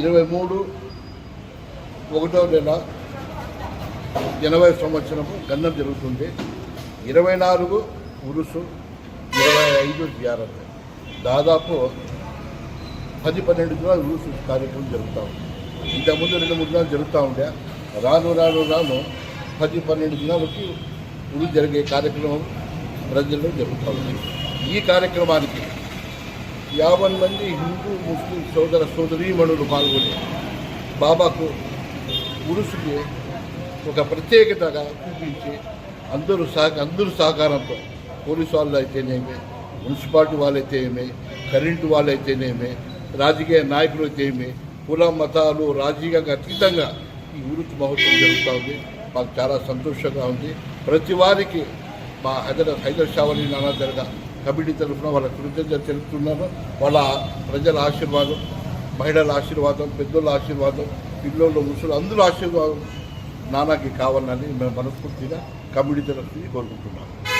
ఇరవై మూడు ఒకటో నెల ఎనభై సంవత్సరము గన్నం జరుగుతుంది. ఇరవై నాలుగు ఉరుసు ఇరవై ఐదు జియారత్ దాదాపు పది పన్నెండు దినాలు ఉరుసు కార్యక్రమం జరుగుతూ ఉంది. ఇంతకుముందు రెండు మూడు దినాలు జరుగుతూ ఉండే. రాను రాను రాను పది పన్నెండు దినాలకి ఉరు జరిగే కార్యక్రమం ప్రజల్లో జరుగుతూ ఉంది. ఈ కార్యక్రమానికి యాభై మంది హిందూ ముస్లిం సోదర సోదరీమణులు పాల్గొని బాబాకు గురుసుకి ఒక ప్రత్యేకతగా చూపించి అందరూ సహ అందరూ సహకారంతో పోలీసు వాళ్ళు అయితేనేమి మున్సిపాలిటీ వాళ్ళైతేనేమి కరెంటు వాళ్ళైతేనేమి రాజకీయ నాయకులు అయితేనేమి కుల మతాలు రాజకీయంగా అతీతంగా ఈ ఉరుతు మహోత్సవం జరుగుతూ ఉంది. మాకు చాలా సంతోషంగా ఉంది. ప్రతి వారికి మా హైదరాబాద్ హైదర్ షావలి నానా కమిటీ తరఫున వాళ్ళ కృతజ్ఞత తెలుపుతున్నాను. వాళ్ళ ప్రజల ఆశీర్వాదం మహిళల ఆశీర్వాదం పెద్దోళ్ళ ఆశీర్వాదం పిల్లలు ముసలు అందరూ ఆశీర్వాదం నాన్నకి కావాలని మేము మనస్ఫూర్తిగా కమిటీ తరఫున కోరుకుంటున్నాం